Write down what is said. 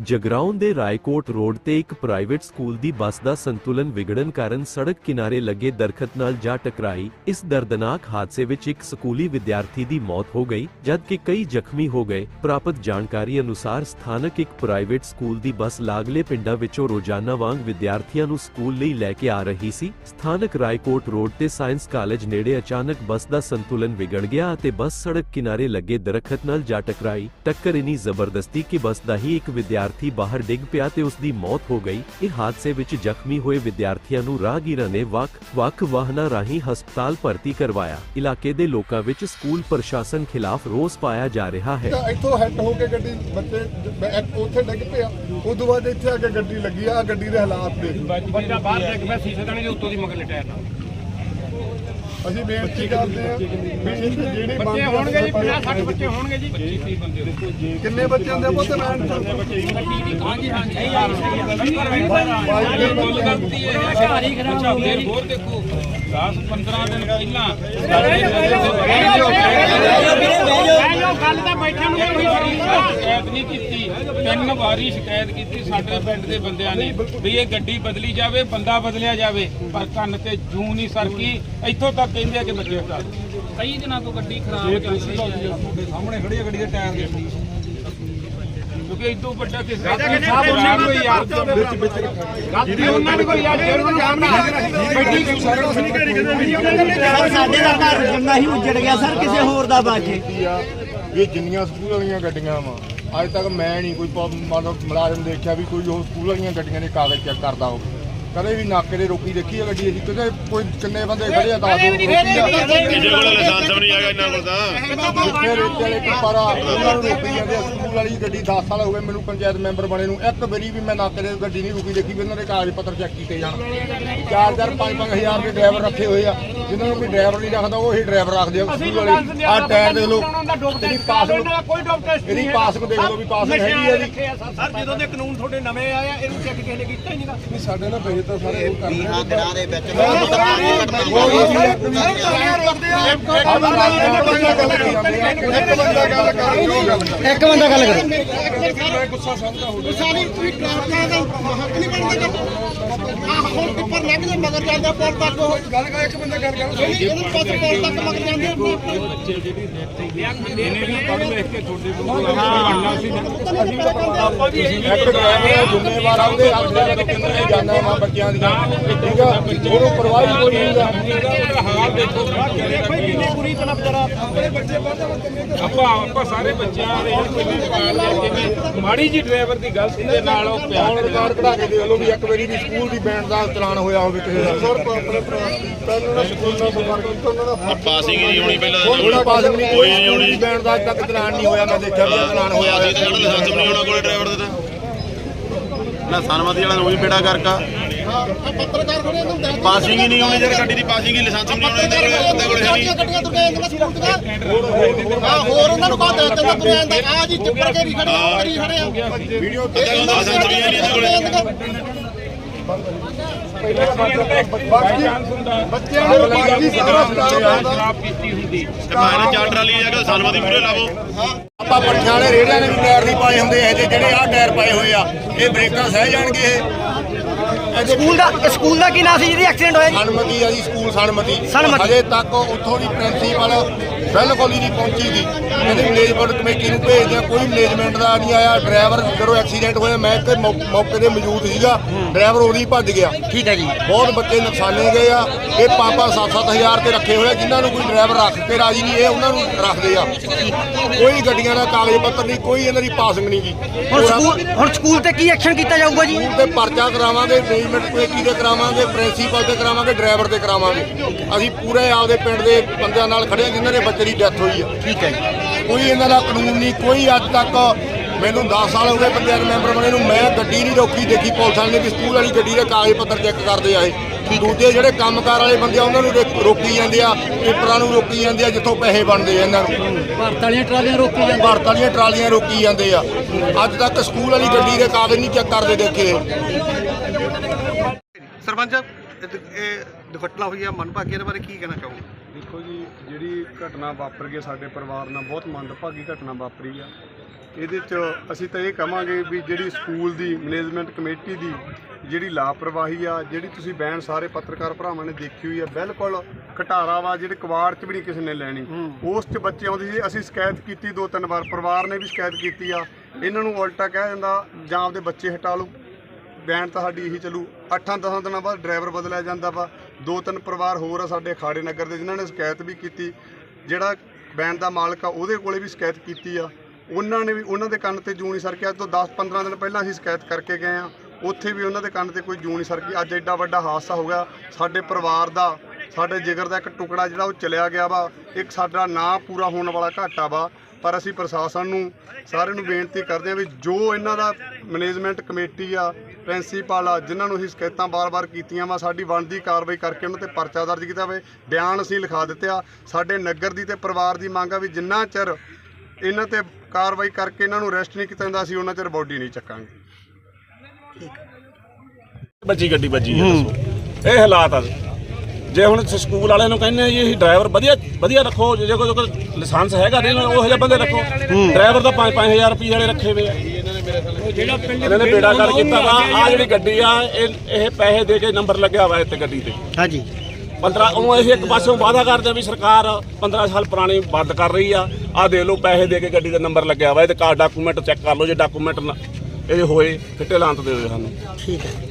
ਜਗਰਾਉਂ ਦੇ ਰਾਏਕੋਟ ਰੋਡ ਤੇ ਇੱਕ ਪ੍ਰਾਈਵੇਟ ਸਕੂਲ ਦੀ ਬੱਸ ਦਾ ਸੰਤੁਲਨ ਵਿਗੜਨ ਕਾਰਨ ਸੜਕ ਕਿਨਾਰੇ ਲੱਗੇ ਦਰਖਤ ਨਾਲ ਜਾ ਟਕਰਾਈ। ਇਸ ਦਰਦਨਾਕ ਹਾਦਸੇ ਵਿੱਚ ਇੱਕ ਸਕੂਲੀ ਵਿਦਿਆਰਥੀ ਦੀ ਮੌਤ ਹੋ ਗਈ, ਜਦਕਿ ਕਈ ਜ਼ਖਮੀ ਹੋ ਗਏ। ਪ੍ਰਾਪਤ ਜਾਣਕਾਰੀ ਅਨੁਸਾਰ ਸਥਾਨਕ ਇੱਕ ਪ੍ਰਾਈਵੇਟ ਸਕੂਲ ਦੀ ਬੱਸ ਲਾਗਲੇ ਪਿੰਡਾਂ ਵਿੱਚੋਂ ਰੋਜ਼ਾਨਾ ਵਾਂਗ ਵਿਦਿਆਰਥੀਆਂ ਨੂੰ ਸਕੂਲ ਲਈ ਲੈ ਕੇ ਆ ਰਹੀ ਸੀ। ਸਥਾਨਕ ਰਾਏਕੋਟ ਰੋਡ ਤੇ ਸਾਇੰਸ ਕਾਲਜ ਨੇੜੇ ਅਚਾਨਕ ਬੱਸ ਦਾ ਸੰਤੁਲਨ ਵਿਗੜ ਗਿਆ ਅਤੇ ਬੱਸ ਸੜਕ ਕਿਨਾਰੇ ਲੱਗੇ ਦਰਖਤ ਨਾਲ ਜਾ ਟਕਰਾਈ। ਟੱਕਰ ਇਨੀ ਜ਼ਬਰਦਸਤੀ ਕਿ ਬੱਸ ਦਾ ਹੀ ਇੱਕ ਵਿਦਿਆਰਥੀ ਬਾਹਰ ਡਿੱਗ ਪਿਆ ਤੇ ਉਸ ਦੀ ਮੌਤ ਹੋ ਗਈ। ਇਹ ਹਾਦਸੇ ਵਿੱਚ ਜ਼ਖਮੀ ਹੋਏ ਵਿਦਿਆਰਥੀਆਂ ਨੂੰ ਰਾਹਗੀਰਾਂ ਨੇ ਵੱਖ-ਵੱਖ ਵਾਹਨਾਂ ਰਾਹੀਂ ਹਸਪਤਾਲ ਭਰਤੀ ਕਰਵਾਇਆ। ਇਲਾਕੇ ਦੇ ਲੋਕਾਂ ਵਿੱਚ ਸਕੂਲ ਪ੍ਰਸ਼ਾਸਨ ਖਿਲਾਫ ਰੋਸ ਪਾਇਆ ਜਾ ਰਿਹਾ ਹੈ। ਤਾਂ ਇੱਥੋਂ ਹੈੱਡ ਹੋ ਕੇ ਗੱਡੀ ਬੱਚੇ ਉੱਥੇ ਡਿੱਗ ਪਿਆ ਉਦੋਂ ਬਾਅਦ ਇੱਥੇ ਆ ਕੇ ਗੱਡੀ ਲੱਗੀ ਆ ਗੱਡੀ ਦੇ ਹਾਲਾਤ ਦੇਖ ਬੱਚਾ ਬਾਹਰ ਡਿੱਗ ਪਿਆ ਸੀਸੇ ਦਾਣੇ ਦੇ ਉੱਤੋਂ ਦੀ ਮਗਰਲੇ ਟਾਇਰ ਨਾਲ। ਅਸੀਂ ਬੇਨਤੀ ਕਰਦੇ ਹਾਂ ਵੀ ਇੱਥੇ ਜਿਹੜੀ ਬੱਚੇ ਹੋਣਗੇ ਜੀ 50 60 ਬੱਚੇ ਹੋਣਗੇ ਜੀ 25 30 ਬੰਦੇ ਕਿੰਨੇ ਬੱਚਿਆਂ ਦੇ ਪੁੱਤ ਮੈਂ ਹਾਂਜੀ ਹਾਂਜੀ ਕੁੱਲ ਗਲਤੀ ਹੈ ਸ਼ਹਾਰੀ ਖਰਾਬ ਹੋ ਗਈ ਹੋਰ ਦੇਖੋ 10 15 ਦਿਨ ਪਹਿਲਾਂ ਗੱਲ ਤਾਂ ਬੈਠਣ ਨੂੰ ਕੋਈ ਸ਼ਿਕਾਇਤ ਨਹੀਂ ਕੀਤੀ। ਤਿੰਨ ਵਾਰੀ ਸ਼ਿਕਾਇਤ ਕੀਤੀ ਸਾਡੇ ਪਿੰਡ ਦੇ ਬੰਦਿਆਂ ਨੇ ਵੀ ਇਹ ਗੱਡੀ ਬਦਲੀ ਜਾਵੇ ਬੰਦਾ ਬਦਲਿਆ ਜਾਵੇ। ਪਰ ਕੰਨ ਤੇ ਜੂ ਨਹੀਂ ਸਰਕੀ। ਇੱਥੋਂ ਤੱਕ ਕਹਿੰਦੇ ਆ ਕਿ ਬੱਚੇ ਹਟਾ ਕਈ ਦਿਨਾਂ ਤੋਂ ਗੱਡੀ ਖਰਾਬ ਚੱਲ ਰਹੀ ਹੈ। ਸਾਹਮਣੇ ਖੜੀ ਹੈ ਗੱਡੀ ਦੇ ਟਾਇਰ ਦੇ ਕਿਉਂਕਿ ਇਦੋਂ ਵੱਡਾ ਕਿ ਸਾਹਿਬ ਕੋਈ ਯਾਰ ਵਿੱਚ ਵਿੱਚ ਗਲਤੀ ਉਹਨਾਂ ਨੂੰ ਕੋਈ ਯਾਰ ਜਿਹੜਾ ਨੂੰ ਜਾਣਦਾ ਬੈਠੀ ਸਾਰੇ ਕੁਝ ਨਹੀਂ ਕਰੀ ਸਰ ਸਾਡੇ ਦਾ ਘਰ ਜੰਨਾ ਹੀ ਉੱਜੜ ਗਿਆ ਸਰ ਕਿਸੇ ਹੋਰ ਦਾ ਬਾਜੇ। ਇਹ ਜਿੰਨੀਆਂ ਸਕੂਲ ਵਾਲੀਆਂ ਗੱਡੀਆਂ ਵਾ, ਅੱਜ ਤੱਕ ਮੈਂ ਨਹੀਂ ਕੋਈ ਮਤਲਬ ਮੁਲਾਜ਼ਮ ਦੇਖਿਆ ਵੀ ਕੋਈ ਉਹ ਸਕੂਲ ਵਾਲੀਆਂ ਗੱਡੀਆਂ ਦੇ ਕਾਗਜ਼ ਚੈੱਕ ਕਰਦਾ ਹੋਵੇ। ਕਦੇ ਵੀ ਨਾਕੇ ਦੇ ਰੋਕੀ ਦੇਖੀ ਹੈ ਗੱਡੀ ਅਸੀਂ ਕਦੇ ਕੋਈ ਕਿੰਨੇ ਬੰਦੇ ਖੜੇ ਆ ਦੱਸ ਦਿਓ ਰੋਕੀ ਆ। ਇਹਦੇ ਕੋਲ ਲਾਇਸੈਂਸ ਵੀ ਨਹੀਂ ਹੈਗਾ ਇਹਨਾਂ ਕੋਲ ਤਾਂ। ਰੇਤੇ ਵਾਲੇ ਟਿੱਪਰ ਆ ਉਹਨਾਂ ਨੂੰ ਰੋਕੀ ਜਾਂਦੇ ਆ ਸਕੂਲ ਵਾਲੀ ਗੱਡੀ 10 ਸਾਲ ਹੋ ਗਏ ਮੈਨੂੰ ਪੰਚਾਇਤ ਮੈਂਬਰ ਬਣੇ ਨੂੰ। ਇੱਕ ਵਾਰੀ ਵੀ ਮੈਂ ਨਾਕੇ ਦੇ ਗੱਡੀ ਨਹੀਂ ਰੁਕੀ ਦੇਖੀ ਵੀ ਉਹਨਾਂ ਦੇ ਕਾਗਜ਼ ਪੱਤਰ ਚੈੱਕ ਕੀਤੇ ਜਾਣ। 4000 5-5000 ਦੇ ਡਰਾਈਵਰ ਰੱਖੇ ਹੋਏ ਆ ਜਿਨ੍ਹਾਂ ਨੂੰ ਕੋਈ ਡਰਾਈਵਰ ਨਹੀਂ ਰੱਖਦਾ ਉਹ ਹੀ ਡਰਾਈਵਰ ਰੱਖਦੇ ਆ ਸਕੂਲ ਵਾਲੇ। ਆ ਟਾਇਰ ਦੇਖ ਲਓ ਇਹਦੀ ਪਾਸਬੁੱਕ ਕੋਈ ਡਾਕਟਰ ਇਹਦੀ ਪਾਸਬੁੱਕ ਦੇਖ ਲਓ ਵੀ ਪਾਸਬੁੱਕ ਹੈਗੀ ਆ ਜੀ ਸਰ ਜਦੋਂ ਦੇ ਕਾਨੂੰਨ ਤੁਹਾਡੇ ਨਵੇਂ ਆਏ ਆ ਇਹਨੂੰ ਚੈੱਕ ਕਿਸੇ ਨੇ ਕੀਤਾ ਹੀ ਨਹੀਂਗਾ ਸਾਡੇ ਨਾਲ ਭੇਜ ਤਾਂ ਸਾਰੇ ਉਹ ਕਰਦੇ ਵੀਹਾਂ ਦਿਨਾਂ ਦੇ ਵਿੱਚ ਇੱਕ ਬੰਦਾ ਗੱਲ ਕਰ ਰਿਹਾ ਉਹ ਗੱਲ ਕਰ ਇੱਕ ਬੰਦਾ ਗੱਲ ਕਰੋ। ਮੈਂ ਗੁੱਸਾ ਸਮਝਦਾ ਸਾਰੀ ਦਾ ਹੱਕ ਨਹੀਂ ਬਣਦਾ ਆ ਹੁਣ ਟਿੱਪਰ ਲੰਘ ਜਾ ਮਗਰ ਜਾਂਦਾ ਪੁਲ ਤੱਕ ਉਹ। ਗੱਲ ਕਰ ਇੱਕ ਬੰਦਾ ਗੱਲ ਕਰ। ਇਹਨੂੰ ਪੁਲ ਤੱਕ ਮਗਰ ਜਾਂਦੇ ਇਹਨੇ ਵੀ ਪੜ੍ਹ ਲਿਖ ਕੇ ਤੁਹਾਡੇ ਕੋਲ ਬਣਨਾ ਸੀ ਆਪਾਂ ਵੀ ਇਹੀ ਇੱਕ ਡਰਾਈਵਰ ਜ਼ਿੰਮੇਵਾਰ ਆਉਂਦੇ ਆਪਣੇ ਜਦੋਂ ਵਾ ਬੱਚਿਆਂ ਦੀਆਂ ਠੀਕ ਆ? ਉਹਨੂੰ ਪਰਵਾਹ ਹੀ ਕੋਈ ਨਹੀਂ ਗਾ ਇਹਦਾ ਹਾਲ ਦੇਖੋ ਕਿੰਨੀ ਬੁਰੀ ਤਰ੍ਹਾਂ ਵਿਚਾਰਾ ਆਪਾਂ ਆਪਾਂ ਸਾਰੇ ਬੱਚਿਆਂ ਦੇ ਕਿੰਨੇ ਪਾਲ ਲਿਆ ਕਿਵੇਂ ਮਾੜੀ ਜੀ ਡਰਾਈਵਰ ਦੀ ਗਲਤੀ ਦੇ ਨਾਲ ਉਹ ਪਿਆ ਹੁਣ ਰਿਕਾਰਡ ਕਢਾ ਕੇ ਦੇਖ ਲਓ ਵੀ ਇੱਕ ਵਾਰੀ ਵੀ ਸਕੂਲ ਦੀ ਬੈਂਡ ਦਾ ਚਲਾਨ ਹੋਇਆ ਹੋਵੇ ਕਿਸੇ ਦਾ। ਸਰ ਆਪਣੇ ਪਹਿਲਾਂ ਦਾ ਸਕੂਲ ਨਾਲ ਸੰਪਰਕ ਉਹਨਾਂ ਦਾ ਪਾਸਿੰਗ ਨਹੀਂ ਹੋਣੀ ਪਹਿਲਾਂ। ਕੋਈ ਪਾਸ ਨਹੀਂ ਕੋਈ ਕੋਈ ਨਹੀਂ ਹੋਣੀ ਬੈਂਡ ਦਾ ਅੱਜ ਤੱਕ ਚਲਾਨ ਨਹੀਂ ਹੋਇਆ ਮੈਂ ਦੇਖਿਆ ਵੀ ਚਲਾਨ ਹੋਇਆ ਸੀ ਤੇ ਸਾਡਾ ਲਾਇਸੈਂਸ ਵੀ ਨਹੀਂ ਹੋਣਾ ਕੋਲੇ ਡਰਾਈਵਰ ਦਾ ਤਾਂ। ਨਾ ਸਨਮਤੀ ਵਾਲਾ ਰੋਜ਼ ਬੇੜਾ ਕਰਕਾ। ਪਾਸਿੰਗ ਹੀ ਨਹੀਂ ਹੋਣੀ ਯਾਰ ਗੱਡੀ ਦੀ ਪਾਸਿੰਗ ਹੀ ਲਾਇਸੈਂਸ ਨਹੀਂ ਹੋਣਾ ਕੋਲੇ ਬੰਦੇ ਕੋਲੇ ਹੈ ਨਹੀਂ। ਗੱਡੀਆਂ ਤੁਰ ਗਏ ਸਕੂਲ ਦੀਆਂ ਆ ਹੋਰ ਉਹਨਾਂ ਨੂੰ ਬਾਤ ਦਿੱਤਾ ਤੁਰ ਜਾਂਦਾ ਆ ਜੀ ਟਿੱਪਰ ਕੇ ਵੀ ਖੜੇ ਆ ਕਰੀ ਖੜੇ ਆ। ਵੀਡੀਓ ਕੋਲ ਲਾਇਸੈਂਸ ਹੈ ਨਹੀਂ ਇਹਦੇ ਕੋਲੇ। ਬੱਚਿਆਂ ਨੂੰ ਬਾਕੀ ਸਾਰਾ ਸਟਾਫ ਸ਼ਰਾਬ ਪੀਤੀ ਹੁੰਦੀ ਤੇ ਮੈਂ ਨਾ ਚਾਰ ਟਰਾਲੀ ਜਾ ਕੇ ਸਨਮਤੀ ਮੂਰੇ ਲਾਵੋ ਆਪਾਂ ਪੱਠਿਆਂ ਵਾਲੇ ਰੇੜਿਆਂ ਨੇ ਵੀ ਟਾਇਰ ਨਹੀਂ ਪਾਏ ਹੁੰਦੇ ਇਹ ਜਿਹੇ ਜਿਹੜੇ ਆਹ ਟਾਇਰ ਪਾਏ ਹੋਏ ਆ ਇਹ ਬ੍ਰੇਕਾਂ ਸਹਿ ਜਾਣਗੇ ਇਹ। ਸਕੂਲ ਦਾ ਸਕੂਲ ਦਾ ਕੀ ਨਾਂ ਸੀ ਜਿਹਦੀ ਐਕਸੀਡੈਂਟ ਹੋਇਆ ਜੀ? ਸਨਮਤੀ ਆ ਜੀ ਸਕੂਲ ਸਨਮਤੀ। ਹਜੇ ਤੱਕ ਉੱਥੋਂ ਦੀ ਪ੍ਰਿੰਸੀਪਲ ਬਿਲਕੁਲ ਹੀ ਨਹੀਂ ਪਹੁੰਚੀ ਦੀ ਇਹਦੀ ਮੈਨੇਜਮੈਂਟ ਕਮੇਟੀ ਨੂੰ ਭੇਜਦੇ ਕੋਈ ਮੈਨੇਜਮੈਂਟ ਦਾ ਨਹੀਂ ਆਇਆ। ਡਰਾਈਵਰ ਜਦੋਂ ਐਕਸੀਡੈਂਟ ਹੋਇਆ ਮੈਂ ਤੇ ਮੌਕੇ ਤੇ ਮੌਜੂਦ ਸੀਗਾ। ਡਰਾਈਵਰ ਹੀ ਭੱਜ ਗਿਆ। ਠੀਕ ਹੈ ਜੀ। ਬਹੁਤ ਬੱਚੇ ਨੁਕਸਾਨੇ ਗਏ ਆ। ਇਹ ਪਾਪਾ 7-7000 ਤੇ ਰੱਖੇ ਹੋਏ ਜਿਨ੍ਹਾਂ ਨੂੰ ਕੋਈ ਡਰਾਈਵਰ ਰੱਖ ਕੇ ਰਾਜੀ ਨਹੀਂ ਇਹ ਉਹਨਾਂ ਨੂੰ ਰੱਖਦੇ ਆ। ਕੋਈ ਗੱਡੀਆਂ ਦਾ ਕਾਗਜ਼ ਪੱਤਰ ਨਹੀਂ ਕੋਈ ਇਹਨਾਂ ਦੀ ਪਾਸਿੰਗ ਨਹੀਂ ਗੀ ਹੁਣ ਸਕੂਲ ਹੁਣ ਸਕੂਲ ਤੇ ਕੀ ਐਕਸ਼ਨ ਕੀਤਾ ਜਾਊਗਾ ਜੀ? ਤੇ ਪਰਚਾ ਕਰਾਵਾਂਗੇ ਮੈਨੇਜਮੈਂਟ ਕਮੇਟੀ ਤੇ ਕਰਾਵਾਂਗੇ ਪ੍ਰਿੰਸੀਪਲ ਤੇ ਕਰਾਵਾਂਗੇ ਡਰਾਈਵਰ ਤੇ ਕਰਾਵਾਂਗੇ। ਅਸੀਂ ਪੂਰੇ ਆਪਦੇ ਪਿੰਡ ਦੇ ਬੰਦਿਆਂ ਨਾਲ ਖੜੇ ਜਿਨ੍ਹਾਂ ਦੇ ਬੱਚੇ ਦੀ ਡੈਥ ਹੋਈ ਆ। ਠੀਕ ਹੈ ਜੀ। ਕੋਈ ਇਹਨਾਂ ਦਾ ਕਾਨੂੰਨ ਨਹੀਂ ਕੋਈ ਅੱਜ ਤੱਕ ਮੈਨੂੰ 10 ਸਾਲ ਹੋ ਗਏ ਪੰਚਾਇਤ ਮੈਂਬਰ ਬਣੇ ਨੂੰ ਮੈਂ ਗੱਡੀ ਨਹੀਂ ਰੋਕੀ ਦੇਖੀ ਪੁਲਿਸ ਵਾਲੇ ਨੇ ਵੀ ਸਕੂਲ ਵਾਲੀ ਗੱਡੀ ਦੇ ਕਾਗਜ਼ ਪੱਤਰ ਚੈੱਕ ਕਰਦੇ ਆ ਇਹ। ਦੂਜੇ ਜਿਹੜੇ ਕੰਮਕਾਰ ਵਾਲੇ ਬੰਦੇ ਆ ਉਹਨਾਂ ਨੂੰ ਰੋਕੀ ਜਾਂਦੇ ਆ ਪੇਪਰਾਂ ਨੂੰ ਰੋਕੀ ਜਾਂਦੇ ਆ ਜਿੱਥੋਂ ਪੈਸੇ ਬਣਦੇ ਆ ਇਹਨਾਂ ਨੂੰ। ਭਾਰਤ ਵਾਲੀਆਂ ਟਰਾਲੀਆਂ ਰੋਕੀ ਜਾਂਦੇ ਭਾਰਤ ਵਾਲੀਆਂ ਟਰਾਲੀਆਂ ਰੋਕੀ ਜਾਂਦੇ ਆ। ਅੱਜ ਤੱਕ ਸਕੂਲ ਵਾਲੀ ਗੱਡੀ ਦੇ ਕਾਗਜ਼ ਨਹੀਂ ਚੈੱਕ ਕਰਦੇ ਦੇਖੇ। ਸਰਪੰਚ ਇਹ ਇਹ ਦੁਰਘਟਨਾ ਹੋਈ ਹੈ ਮਨਭਾਗੀ ਇਹਦੇ ਬਾਰੇ ਕੀ ਕਹਿਣਾ ਚਾਹੋਗੇ? ਦੇਖੋ ਜੀ ਜਿਹੜੀ ਘਟਨਾ ਵਾਪਰ ਗਈ ਸਾਡੇ ਪਰਿਵਾਰ ਨਾਲ ਬਹੁਤ ਮੰਦਭਾਗੀ ਘਟਨਾ ਵਾਪਰੀ ਆ। ਇਹਦੇ 'ਚ ਅਸੀਂ ਤਾਂ ਇਹ ਕਹਾਂਗੇ ਵੀ ਜਿਹੜੀ ਸਕੂਲ ਦੀ ਮੈਨੇਜਮੈਂਟ ਕਮੇਟੀ ਦੀ ਜਿਹੜੀ ਲਾਪਰਵਾਹੀ ਆ ਜਿਹੜੀ ਤੁਸੀਂ ਬੈਨ ਸਾਰੇ ਪੱਤਰਕਾਰ ਭਰਾਵਾਂ ਨੇ ਦੇਖੀ ਹੋਈ ਆ ਬਿਲਕੁਲ ਘਟਾਰਾ ਵਾ ਜਿਹੜੇ ਕਵਾੜ 'ਚ ਵੀ ਨਹੀਂ ਕਿਸੇ ਨੇ ਲੈਣੀ। ਉਸ 'ਚ ਬੱਚੇ ਆਉਂਦੇ ਸੀ ਅਸੀਂ ਸ਼ਿਕਾਇਤ ਕੀਤੀ ਦੋ ਤਿੰਨ ਵਾਰ ਪਰਿਵਾਰ ਨੇ ਵੀ ਸ਼ਿਕਾਇਤ ਕੀਤੀ ਆ। ਇਹਨਾਂ ਨੂੰ ਉਲਟਾ ਕਹਿ ਦਿੰਦਾ ਜਾਂ ਆਪਦੇ ਬੱਚੇ ਹਟਾ ਲਓ। ਬੈਨ ਤਾਂ ਸਾਡੀ ਇਹੀ ਚੱਲੂ। 8-10 ਦਿਨਾਂ ਬਾਅਦ ਡਰਾਈਵਰ ਬਦਲਿਆ ਜਾਂਦਾ ਵਾ। ਦੋ ਤਿੰਨ ਪਰਿਵਾਰ ਹੋਰ ਆ ਸਾਡੇ ਅਖਾੜੇ ਨਗਰ ਦੇ ਜਿਨ੍ਹਾਂ ਨੇ ਸ਼ਿਕਾਇਤ ਵੀ ਕੀਤੀ। ਜਿਹੜਾ ਬੈਂਡ ਦਾ ਮਾਲਕ ਆ, ਉਹਦੇ ਕੋਲੇ ਵੀ ਸ਼ਿਕਾਇਤ ਕੀਤੀ ਆ। ਉਹਨਾਂ ਨੇ ਵੀ, ਉਹਨਾਂ ਦੇ ਕੰਨ ਤੇ ਜੂੰ ਨਹੀਂ ਸਰਕਿਆ। ਅੱਜ ਤੋਂ 10-15 ਦਿਨ ਪਹਿਲਾਂ ਅਸੀਂ ਸ਼ਿਕਾਇਤ ਕਰਕੇ ਗਏ ਆ। ਉੱਥੇ ਵੀ ਉਹਨਾਂ ਦੇ ਕੰਨ ਤੇ ਕੋਈ ਜੂੰ ਨਹੀਂ ਸਰਕੀ। ਅੱਜ ਐਡਾ ਵੱਡਾ ਹਾਦਸਾ ਹੋ ਗਿਆ। ਸਾਡੇ ਪਰਿਵਾਰ ਦਾ, ਸਾਡੇ ਜਿਗਰ ਦਾ ਇੱਕ ਟੁਕੜਾ ਜਿਹੜਾ ਉਹ ਚਲਿਆ ਗਿਆ ਵਾ। ਇੱਕ ਸਾਡਾ ਨਾਂ ਪੂਰਾ ਹੋਣ ਵਾਲਾ ਘਾਟਾ ਵਾ। ਪਰ ਅਸੀਂ ਪ੍ਰਸ਼ਾਸਨ ਨੂੰ ਸਾਰਿਆਂ ਨੂੰ ਬੇਨਤੀ ਕਰਦੇ ਹਾਂ ਵੀ ਜੋ ਇਹਨਾਂ ਦਾ ਮੈਨੇਜਮੈਂਟ ਕਮੇਟੀ ਆ ਪ੍ਰਿੰਸੀਪਲ ਆ ਜਿਨ੍ਹਾਂ ਨੂੰ ਅਸੀਂ ਸ਼ਿਕਾਇਤਾਂ ਬਾਰ-ਬਾਰ ਕੀਤੀਆਂ ਵਾ ਸਾਡੀ ਬਣਦੀ ਕਾਰਵਾਈ ਕਰਕੇ ਉਹਨਾਂ ਤੇ ਪਰਚਾ ਦਰਜ ਕੀਤਾ ਹੋਵੇ ਬਿਆਨ ਅਸੀਂ ਲਿਖਾ ਦਿੱਤੇ ਆ। ਸਾਡੇ ਨਗਰ ਦੀ ਤੇ ਪਰਿਵਾਰ ਦੀ ਮੰਗ ਆ ਵੀ ਜਿੰਨਾ ਚਿਰ ਇਹਨਾਂ ਤੇ ਕਾਰਵਾਈ ਕਰਕੇ ਇਹਨਾਂ ਨੂੰ ਅਰੈਸਟ ਨਹੀਂ ਕੀਤਾ ਜਾਂਦਾ ਅਸੀਂ ਉਹਨਾਂ ਚਿਰ ਬੋਡੀ ਨਹੀਂ ਚੱਕਾਂਗੇ। ਵੱਜੀ ਗੱਡੀ ਦੱਸੋ। ਇਹ ਹਾਲਾਤ ਆ ਜੇ ਹੁਣ ਸਕੂਲ ਵਾਲਿਆਂ ਨੂੰ ਕਹਿੰਦੇ ਆ ਜੀ ਇਹ ਡਰਾਈਵਰ ਵਧੀਆ ਵਧੀਆ ਰੱਖੋ ਜੇ ਕੋਈ ਕੋਈ ਲਾਇਸੈਂਸ ਹੈਗਾ ਤੇ ਉਹ ਜਿਹੇ ਬੰਦੇ ਰੱਖੋ। ਡਰਾਈਵਰ ਤਾਂ 5-5000 ਰੁਪਏ ਵਾਲੇ ਰੱਖੇ ਹੋਏ ਆ। ਜਿਹੜਾ ਪਿੰਡ ਇਹਨਾਂ ਨੇ ਬੇੜਾ ਕਰ ਕੀਤਾ ਵਾ। ਆ ਜਿਹੜੀ ਗੱਡੀ ਆ ਇਹ ਇਹ ਪੈਸੇ ਦੇ ਕੇ ਨੰਬਰ ਲੱਗਿਆ ਹੋਇਆ ਇੱਥੇ ਗੱਡੀ ਤੇ। ਹਾਂਜੀ। 15 ਉਹ ਇਹ ਇੱਕ ਪਾਸੋਂ ਵਾਅਦਾ ਕਰਦੇ ਵੀ ਸਰਕਾਰ 15 ਸਾਲ ਪੁਰਾਣੀ ਬੰਦ ਕਰ ਰਹੀ ਆ। ਆ ਦੇ ਲਓ ਪੈਸੇ ਦੇ ਕੇ ਗੱਡੀ ਦਾ ਨੰਬਰ ਲੱਗਿਆ ਹੋਇਆ ਇਹਦੇ ਕਾਰ ਡਾਕੂਮੈਂਟ ਚੈੱਕ ਕਰ ਲਓ ਜੇ ਡਾਕੂਮੈਂਟ ਇਹਦੇ ਹੋਏ ਫਿੱਟੇ ਲਾਂਤ ਦੇ ਦਿਓ ਸਾਨੂੰ। ਠੀਕ ਹੈ।